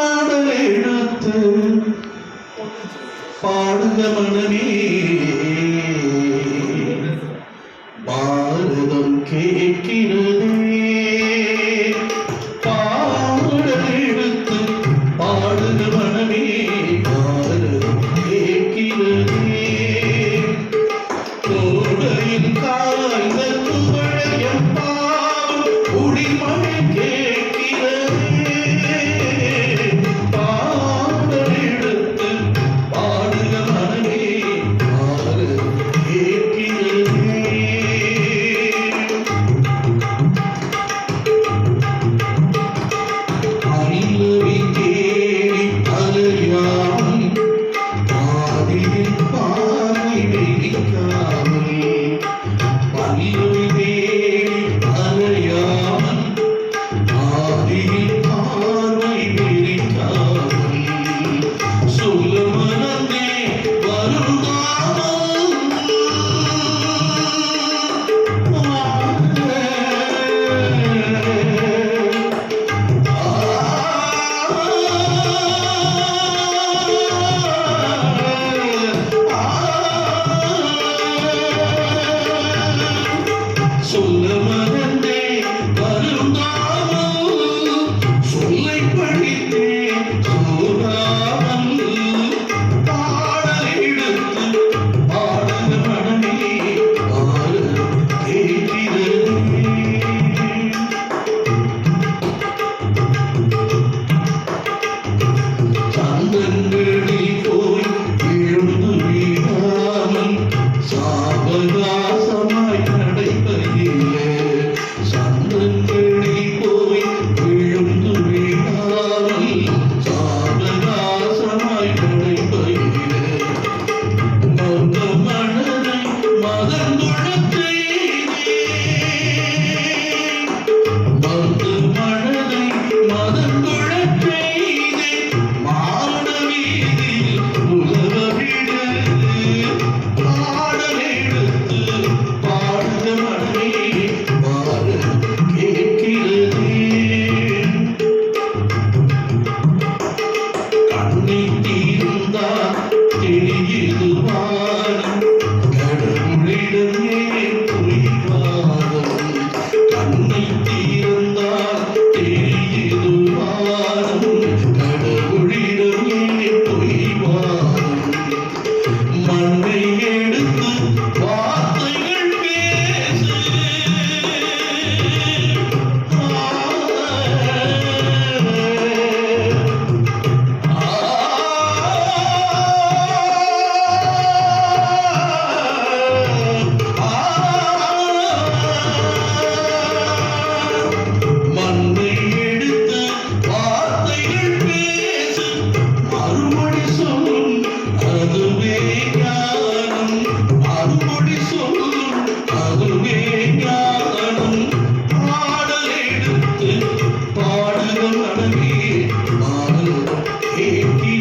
പാടലെടുത്ത് പാടുക മണമേ ഭാരതം കേൾക്കുന്നത് keep